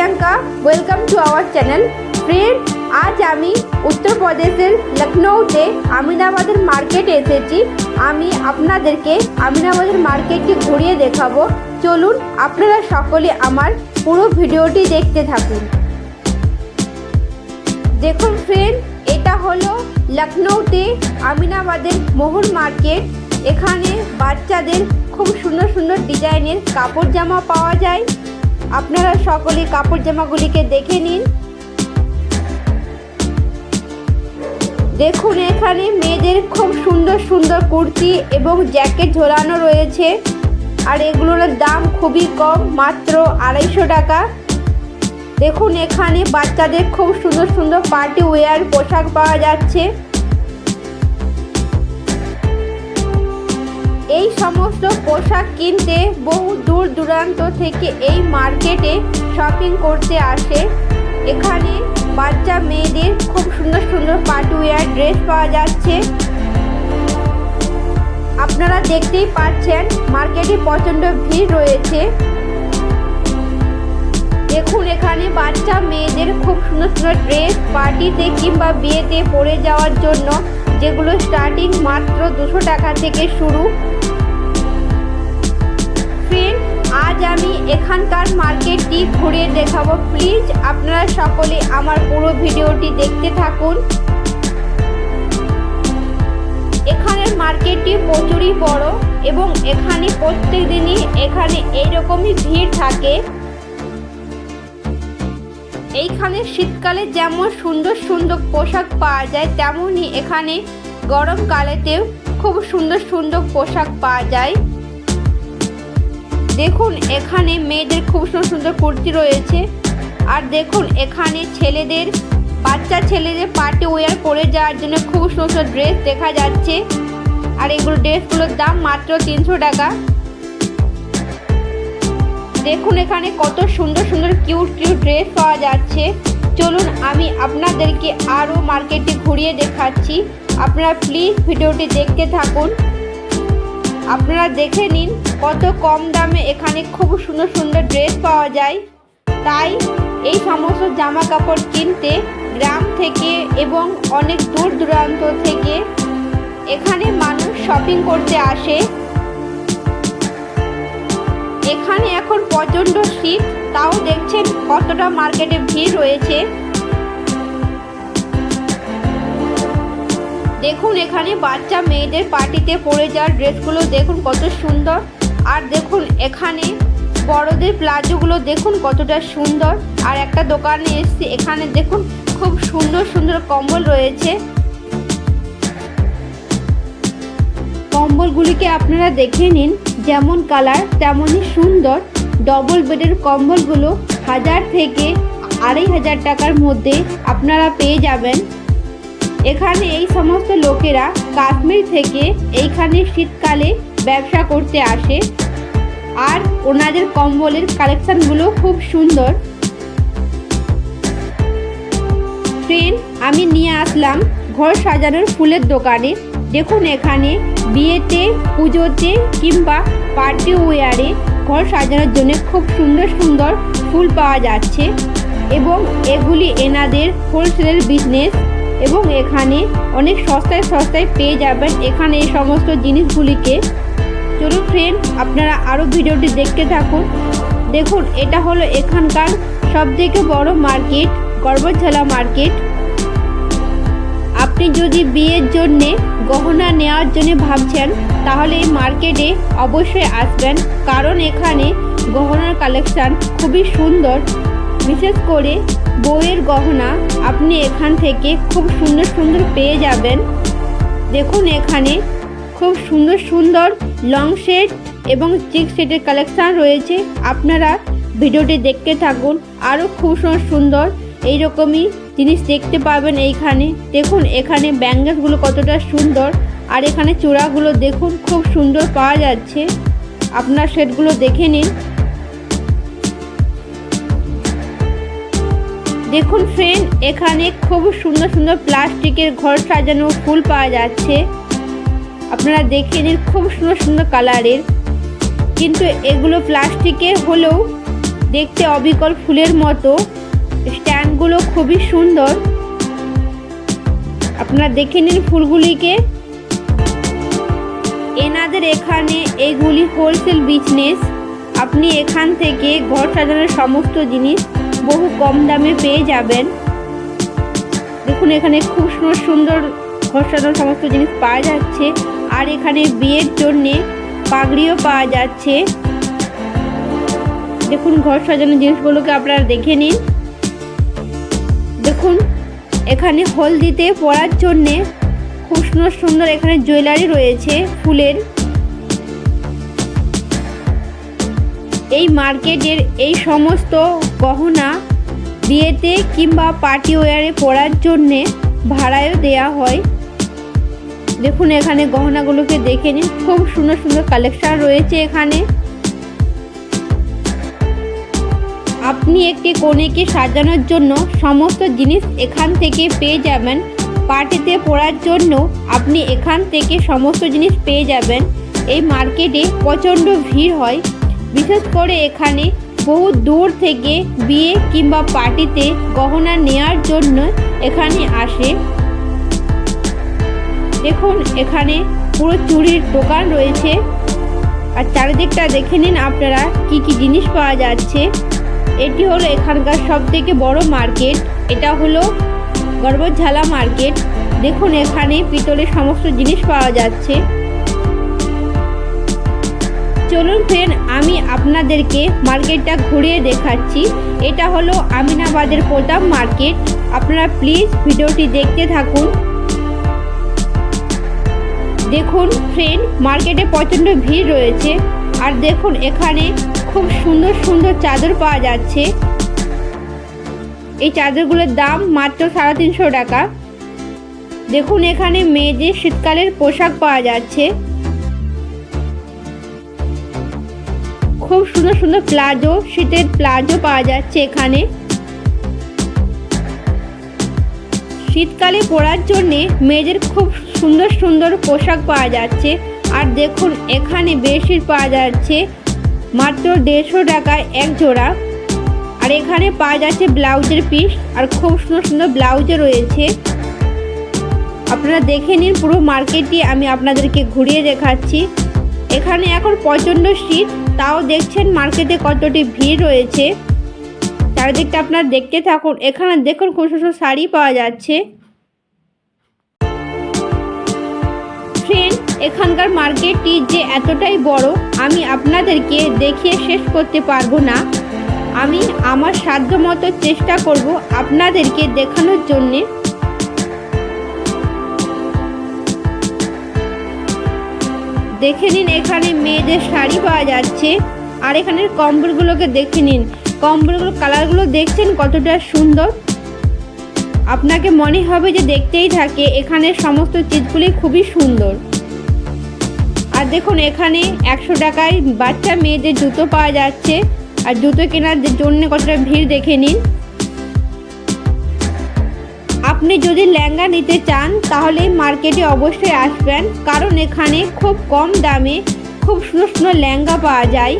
Priyanka welcome to our channel friend আজ আমি উত্তরপ্রদেশের লখনৌতে আমিনাবাদের মার্কেটে এসেছি। আমি আপনাদেরকে আমিনাবাদের মার্কেটটি ঘুরিয়ে দেখাবো। চলুন, আপনারা সকলে আমার পুরো ভিডিওটি দেখতে থাকুন। দেখুন ফ্রেন্ড এটা হলো লখনৌতে আমিনাবাদের মোহর মার্কেট এখানে বাচ্চাদের খুব সুন্দর সুন্দর ডিজাইনের কাপড় জামা পাওয়া যায়। আপনারা সকলে কাপড় জামাগুলিকে দেখে নিন। দেখুন, এখানে মেয়েদের খুব সুন্দর সুন্দর কুর্তি এবং জ্যাকেট ঝোলানো রয়েছে। আর এগুলোর দাম খুবই কম, মাত্র আড়াইশো টাকা। দেখুন, এখানে বাচ্চাদের খুব সুন্দর সুন্দর পার্টি ওয়্যার, পোশাক পাওয়া যাচ্ছে। এই সমস্ত পোশাক কিনতে বহু দূর দূরান্ত থেকে এই মার্কেটে শপিং করতে আসে। এখানে বাচ্চা মেয়েদের খুব সুন্দর সুন্দর পার্টি ওয়্যার ড্রেস পাওয়া যাচ্ছে। আপনারা দেখতেই পাচ্ছেন মার্কেটে প্রচণ্ড ভিড় রয়েছে। দেখুন, এখানে বাচ্চা মেয়েদের খুব সুন্দর সুন্দর ড্রেস পার্টিতে কিংবা বিয়েতে পরে যাওয়ার জন্য যেগুলো স্টার্টিং মাত্র দুশো টাকা থেকে শুরু। ফ্রেন্ড আজ আমি এখানকার মার্কেটটি ঘুরে দেখাবো। প্লিজ আপনারা সকলে আমার পুরো ভিডিওটি দেখতে থাকুন। এখানের মার্কেটটি প্রচুরই বড় এবং এখানে প্রত্যেক দিনই এখানে এইরকমই ভিড় থাকে। এইখানে শীতকালে যেমন সুন্দর সুন্দর পোশাক পাওয়া যায়, তেমনই এখানে গরমকালেতেও খুব সুন্দর সুন্দর পোশাক পাওয়া যায়। দেখুন, এখানে মেয়েদের খুব সুন্দর সুন্দর কুর্তি রয়েছে। আর দেখুন, এখানে ছেলেদের, বাচ্চা ছেলেদের পার্টি ওয়্যার পরে যাওয়ার জন্য খুব সুন্দর ড্রেস দেখা যাচ্ছে। আর এগুলো ড্রেসগুলোর দাম মাত্র তিনশো টাকা। দেখুন এখানে কত সুন্দর সুন্দর কিউট কিউট ড্রেস পাওয়া যাচ্ছে। চলুন আমি আপনাদেরকে আরও মার্কেটটি ঘুরিয়ে দেখাচ্ছি। আপনারা প্লিজ ভিডিওটি দেখতে থাকুন। আপনারা দেখে নিন কত কম দামে এখানে খুব সুন্দর সুন্দর ড্রেস পাওয়া যায়। তাই এই সমস্ত জামা কাপড় কিনতে গ্রাম থেকে এবং অনেক দূর দূরান্ত থেকে এখানে মানুষ শপিং করতে আসে। এখানে এখন প্রচণ্ড শীত, তাও দেখছেন কতটা মার্কেটে ভিড় রয়েছে। দেখুন এখানে বাচ্চা মেয়েদের পার্টিতে পরে যাওয়ার ড্রেসগুলো, দেখুন কত সুন্দর। আর দেখুন এখানে বড়দের প্লাজোগুলো, দেখুন কতটা সুন্দর। আর একটা দোকানে এসছি, এখানে দেখুন খুব সুন্দর সুন্দর কম্বল রয়েছে। কম্বলগুলিকে আপনারা দেখে নিন। যেমন কালার, তেমনই সুন্দর। ডবল বেডের কম্বলগুলো হাজার থেকে আড়াই হাজার টাকার মধ্যে আপনারা পেয়ে যাবেন। এখানে এই সমস্ত লোকেরা কাশ্মীর থেকে এইখানে শীতকালে ব্যবসা করতে আসে। আর ওনাদের কম্বলের কালেকশানগুলো খুব সুন্দর। ট্রেন আমি নিয়ে আসলাম ঘর সাজানোর ফুলের দোকানে। দেখুন এখানে বিয়েতে, পুজোতে কিংবা পার্টি ওয়ারে ঘর সাজানোর জন্য খুব সুন্দর সুন্দর ফুল পাওয়া যাচ্ছে এবং এগুলি এনাদের হোলসেলের বিজনেস এবং এখানে অনেক সস্তায় সস্তায় পেয়ে যাবেন এখানে এই সমস্ত জিনিসগুলিকে। চলুন ফ্রেন্ড আপনারা আরও ভিডিওটি দেখতে থাকুন। দেখুন, এটা হলো এখানকার সবথেকে বড় মার্কেট গর্বঝালা মার্কেট আপনি যদি বিয়ের জন্যে গহনা নেওয়ার জন্য ভাবছেন, তাহলে এই মার্কেটে অবশ্যই আসবেন। কারণ এখানে গহনার কালেকশান খুবই সুন্দর। বিশেষ করে বউয়ের গহনা আপনি এখান থেকে খুব সুন্দর সুন্দর পেয়ে যাবেন। দেখুন এখানে খুব সুন্দর সুন্দর লং সেট এবং চিক সেটের কালেকশান রয়েছে। আপনারা ভিডিওটি দেখতে থাকুন। আরও খুব সুন্দর সুন্দর এইরকমই জিনিস দেখতে পাবেন এইখানে। দেখুন, এখানে ব্যাঙ্গেলসগুলো কতটা সুন্দর। আর এখানে চূড়াগুলো দেখুন, খুব সুন্দর পাওয়া যাচ্ছে। আপনার সেটগুলো দেখে নিন। দেখুন ফ্রেন্ড এখানে খুব সুন্দর সুন্দর প্লাস্টিকের ঘর সাজানো ফুল পাওয়া যাচ্ছে। আপনারা দেখে নিন, খুব সুন্দর সুন্দর কালারের। কিন্তু এগুলো প্লাস্টিকের হলেও দেখতে অবিকল ফুলের মতো। স্ট্যান্ডগুলো খুবই সুন্দর। আপনারা দেখে নিন ফুলগুলিকে। এনাদের এখানে এইগুলি হোলসেল বিজনেস আপনি এখান থেকে ঘর সাজানোর সমস্ত জিনিস বহু কম দামে পেয়ে যাবেন। দেখুন এখানে খুব সুন্দর সুন্দর ঘর সাজানোর সমস্ত জিনিস পাওয়া যাচ্ছে। আর এখানে বিয়ের জন্যে পাগড়িও পাওয়া যাচ্ছে। দেখুন ঘর সাজানোর জিনিসগুলোকে আপনারা দেখে নিন। দেখুন, এখানে হলদিতে পরার জন্যে খুব সুন্দর সুন্দর এখানে জুয়েলারি রয়েছে ফুলের। এই মার্কেটের এই সমস্ত গহনা বিয়েতে কিংবা পার্টি ওয়ারে পরার জন্যে ভাড়ায়ও দেয়া হয়। দেখুন, এখানে গহনাগুলোকে দেখে নিন, খুব সুন্দর সুন্দর কালেকশন রয়েছে এখানে। আপনি একটি কনেকে সাজানোর জন্য সমস্ত জিনিস এখান থেকে পেয়ে যাবেন। পার্টিতে পড়ার জন্য আপনি এখান থেকে সমস্ত জিনিস পেয়ে যাবেন। এই মার্কেটে প্রচণ্ড ভিড় হয়। বিশেষ করে এখানে বহু দূর থেকে বিয়ে কিংবা পার্টিতে গহনা নেয়ার জন্য এখানে আসে। দেখুন, এখানে পুরো চুরির দোকান রয়েছে। আর চারিদিকটা দেখে নিন আপনারা কি কি জিনিস পাওয়া যাচ্ছে। এটি হলো এখানকার সব থেকে বড় মার্কেট। এটা হলো গর্বঝালা মার্কেট। দেখুন, এখানে পিতলের সমস্ত জিনিস পাওয়া যাচ্ছে। চলুন ফ্রেন্ড আমি আপনাদেরকে মার্কেটটা ঘুরিয়ে দেখাচ্ছি। এটা হলো আমিনাবাদের প্রতাপ মার্কেট। আপনারা প্লিজ ভিডিওটি দেখতে থাকুন। দেখুন ফ্রেন্ড মার্কেটে প্রচণ্ড ভিড় রয়েছে। আর দেখুন, এখানে খুব সুন্দর সুন্দর চাদর পাওয়া যাচ্ছে। এই চাদরগুলোর দাম মাত্র সাড়ে তিনশো টাকা। দেখুন এখানে মেয়েদের শীতকালের পোশাক পাওয়া যাচ্ছে। খুব সুন্দর সুন্দর প্লাজো, শীতের প্লাজো পাওয়া যাচ্ছে এখানে। শীতকালে পরার জন্যে মেয়েদের খুব সুন্দর সুন্দর পোশাক পাওয়া যাচ্ছে। আর দেখুন এখানে বেডশিট পাওয়া যাচ্ছে। মাত্র দেড়শো টাকায় এক জোড়া। আর এখানে পাওয়া যাচ্ছে ব্লাউজের পিস, আর খুব সুন্দর সুন্দর ব্লাউজও রয়েছে। আপনারা দেখে নিন পুরো মার্কেটটি, আমি আপনাদেরকে ঘুরিয়ে দেখাচ্ছি। এখানে এখন প্রচণ্ড শীত, তাও দেখছেন মার্কেটে কতটি ভিড় রয়েছে। চারিদিকটা আপনারা দেখতে থাকুন। এখানে দেখুন খুব সুন্দর শাড়ি পাওয়া যাচ্ছে। এখানকার মার্কেটটি যে এতটাই বড়, আমি আপনাদেরকে দেখিয়ে শেষ করতে পারব না। আমি আমার সাধ্য মতো চেষ্টা করব আপনাদেরকে দেখানোর জন্যে। দেখে নিন, এখানে মেয়েদের শাড়ি পাওয়া যাচ্ছে। আর এখানের কম্বলগুলোকে দেখে নিন। কম্বলগুলো, কালারগুলো দেখছেন কতটা সুন্দর। আপনাকে মনে হবে যে দেখতেই থাকে এখানে সমস্ত চিজগুলি খুবই সুন্দর। আর দেখুন, এখানে একশো টাকায় বাচ্চা, মেয়েদের জুতো পাওয়া যাচ্ছে। আর জুতো কেনার জন্য কতটা ভিড়, দেখে নিন। আপনি যদি লেহেঙ্গা নিতে চান, তাহলে মার্কেটে অবশ্যই আসবেন। কারণ এখানে খুব কম দামে খুব সুন্দর সুন্দর লেহেঙ্গা পাওয়া যায়।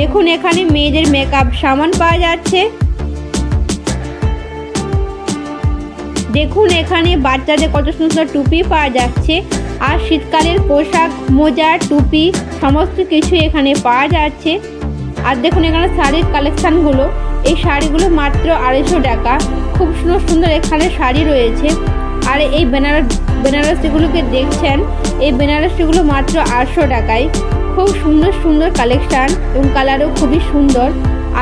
দেখুন, এখানে মেয়েদের মেকআপ সামান পাওয়া যাচ্ছে। দেখুন, এখানে বাচ্চাদের কত সুন্দর টুপি পাওয়া যাচ্ছে। আর শীতকালের পোশাক, মোজা, টুপি সমস্ত কিছু এখানে পাওয়া যাচ্ছে। আর দেখুন, এখানে শাড়ির কালেকশানগুলো এই শাড়িগুলো মাত্র আড়াইশো টাকা। খুব সুন্দর সুন্দর এখানে শাড়ি রয়েছে। আর এই বেনারস বেনারসিগুলোকে দেখছেন, এই বেনারসিগুলো মাত্র আটশো টাকায়। খুব সুন্দর সুন্দর কালেকশান এবং কালারও খুবই সুন্দর।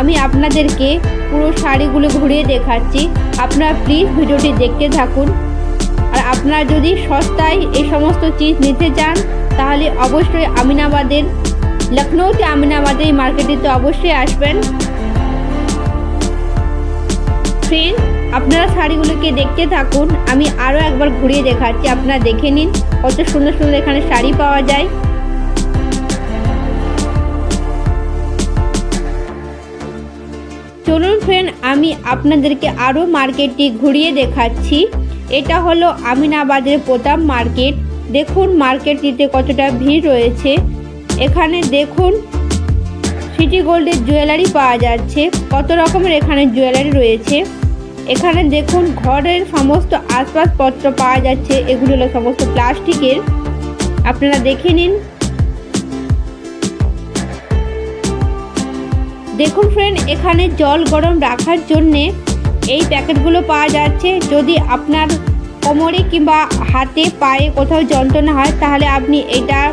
আমি আপনাদেরকে পুরো শাড়িগুলো ঘুরিয়ে দেখাচ্ছি। আপনারা প্লিজ ভিডিওটি দেখতে থাকুন। আর আপনারা যদি সস্তায় এই সমস্ত চিজ নিতে চান, তাহলে অবশ্যই আমিনাবাদের, লখনৌতে আমিনাবাদের এই মার্কেটে তো অবশ্যই আসবেন। ফ্রেন্ড আপনারা শাড়িগুলোকে দেখতে থাকুন। আমি আরও একবার ঘুরিয়ে দেখাচ্ছি, আপনারা দেখে নিন কত সুন্দর সুন্দর এখানে শাড়ি পাওয়া যায়। চলুন ফ্রেন্ড আমি আপনাদেরকে আরও মার্কেটটি ঘুরিয়ে দেখাচ্ছি। এটা হলো আমিনাবাদের প্রতাপ মার্কেট। দেখুন মার্কেটটিতে কতটা ভিড় রয়েছে। এখানে দেখুন সিটি গোল্ডের জুয়েলারি পাওয়া যাচ্ছে। কত রকমের এখানে জুয়েলারি রয়েছে। এখানে দেখুন ঘরের সমস্ত আসবাবপত্র পাওয়া যাচ্ছে। এগুলো হলো সমস্ত প্লাস্টিকের। আপনারা দেখে নিন। দেখুন ফ্রেন্ড এখানে জল গরম রাখার জন্যে এই প্যাকেটগুলো পাওয়া যাচ্ছে। যদি আপনার কোমরে কিংবা হাতে পায়ে কোথাও যন্ত্রণা হয়, তাহলে আপনি এটা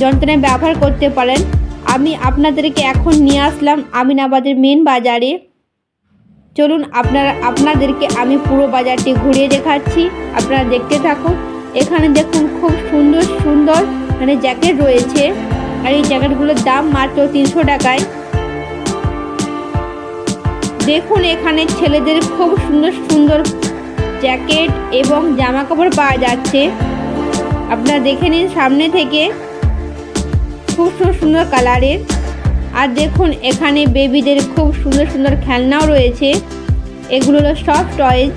যন্ত্রণায় ব্যবহার করতে পারেন। আমি আপনাদেরকে এখন নিয়ে আসলাম আমিনাবাদের মেন বাজারে। চলুন আপনারা, আপনাদেরকে আমি পুরো বাজারটি ঘুরিয়ে দেখাচ্ছি। আপনারা দেখতে থাকুন। এখানে দেখুন খুব সুন্দর সুন্দর মানে জ্যাকেট রয়েছে। আর এই জ্যাকেটগুলোর দাম মাত্র তিনশো টাকায়। দেখুন, এখানে ছেলেদের খুব সুন্দর সুন্দর জ্যাকেট এবং জামা কাপড় পাওয়া যাচ্ছে। আপনারা দেখে নিন সামনে থেকে খুব সুন্দর সুন্দর কালারের। আর দেখুন, এখানে বেবিদের খুব সুন্দর সুন্দর খেলনাও রয়েছে। এগুলো হলো সব টয়েজ।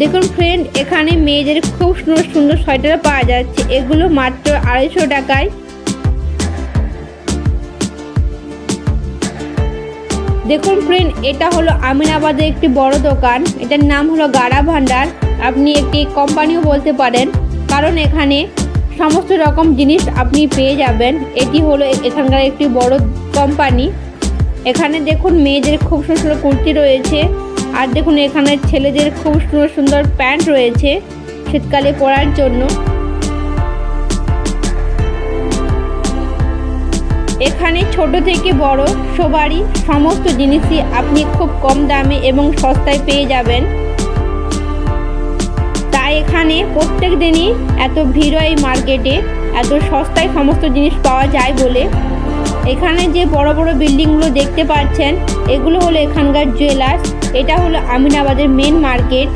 দেখুন ফ্রেন্ড এখানে মেয়েদের খুব সুন্দর সুন্দর সোয়েটার পাওয়া যাচ্ছে। এগুলো মাত্র আড়াইশো টাকায়। দেখুন ফ্রেন্ড এটা হলো আমিনাবাদের একটি বড় দোকান। এটার নাম হলো গাড়া ভান্ডার। আপনি একটি কোম্পানিও বলতে পারেন, কারণ এখানে সমস্ত রকম জিনিস আপনি পেয়ে যাবেন। এটি হলো এখানকার একটি বড় কোম্পানি এখানে দেখুন মেয়েদের খুব সুন্দর সুন্দর কুর্তি রয়েছে। আর দেখুন এখানে ছেলেদের খুব সুন্দর সুন্দর প্যান্ট রয়েছে শীতকালে পরার জন্য। এখানে ছোট থেকে বড় সবারই সমস্ত জিনিসই আপনি খুব কম দামে এবং সস্তায় পেয়ে যাবেন। তাই এখানে প্রত্যেক দিনই এত ভিড় হয় এই মার্কেটে, এত সস্তায় সমস্ত জিনিস পাওয়া যায় বলে। এখানে যে বড় বড় বিল্ডিংগুলো দেখতে পাচ্ছেন, এগুলো হলো এখানকার জুয়েলার্স, এটা হলো আমিনাবাদের মেন মার্কেট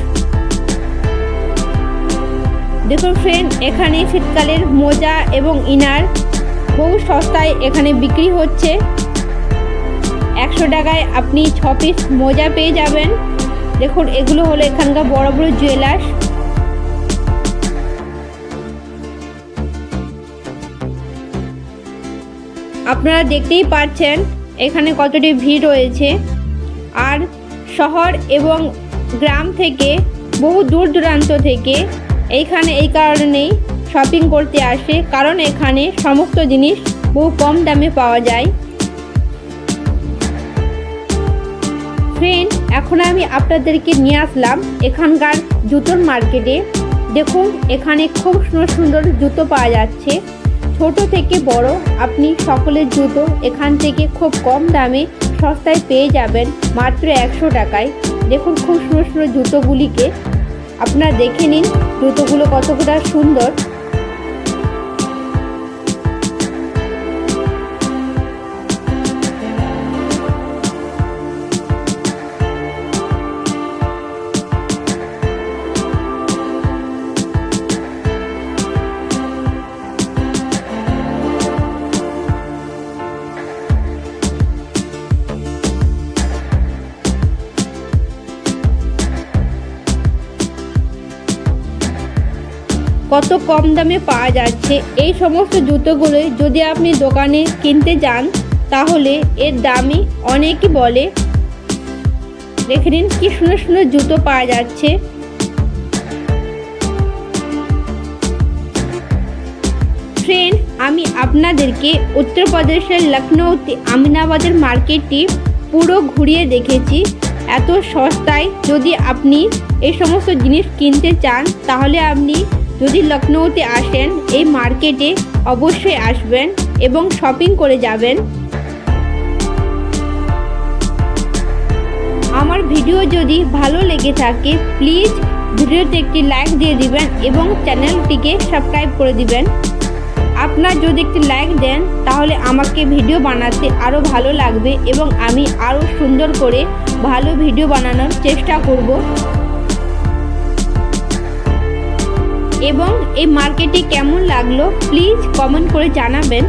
দেখুন ফ্রেন্ড এখানে শীতকালের মোজা এবং ইনার বহু সস্তায় এখানে বিক্রি হচ্ছে। একশো টাকায় আপনি ছ পিস মোজা পেয়ে যাবেন। দেখুন, এগুলো হলো এখানকার বড় বড় জুয়েলার্স আপনারা দেখতেই পাচ্ছেন, এখানে কতটি ভিড় রয়েছে। আর শহর এবং গ্রাম থেকে, বহু দূর দূরান্ত থেকে, এইখানে এই কারণেই শপিং করতে আসে, কারণ এখানে সমস্ত জিনিস বহু কম দামে পাওয়া যায়। ফ্রেন্ড এখন আমি আপনাদেরকে নিয়ে আসলাম এখানকার জুতোর মার্কেটে। দেখুন, এখানে খুব সুন্দর সুন্দর জুতো পাওয়া যাচ্ছে। ছোট থেকে বড় আপনি সকলের জুতো এখান থেকে খুব কম দামে সস্তায় পেয়ে যাবেন, মাত্র একশো টাকায়। দেখুন, খুব সুন্দর সুন্দর জুতোগুলিকে। আপনারা দেখে নিন জুতোগুলো কতটা সুন্দর। কত কম দামে পাওয়া যাচ্ছে? এই সমস্ত জুতোগুলো যদি আপনি দোকানে কিনতে যান, তাহলে এর দামই অনেকই বলে। দেখে নিন কি সুন্দর সুন্দর জুতো পাওয়া যাচ্ছে। ফ্রেন্ড আমি আপনাদেরকে উত্তরপ্রদেশের লখনৌতে আমিনাবাদের মার্কেটটি পুরো ঘুরিয়ে দেখেছি। এত সস্তায় যদি আপনি এই সমস্ত জিনিস কিনতে চান, তাহলে আপনি যদি লখনৌতে আসেন, এই মার্কেটে অবশ্যই আসবেন এবং শপিং করে যাবেন। আমার ভিডিও যদি ভালো লেগে থাকে, প্লিজ ভিডিওতে একটি লাইক দিয়ে দিবেন এবং চ্যানেলটিকে সাবস্ক্রাইব করে দিবেন। আপনার যদি একটি লাইক দেন, তাহলে আমাকে ভিডিও বানাতে আরও ভালো লাগবে এবং আমি আরও সুন্দর করে ভালো ভিডিও বানানোর চেষ্টা করব। এবং এই মার্কেটে কেমন লাগল প্লিজ কমেন্ট করে জানাবেন।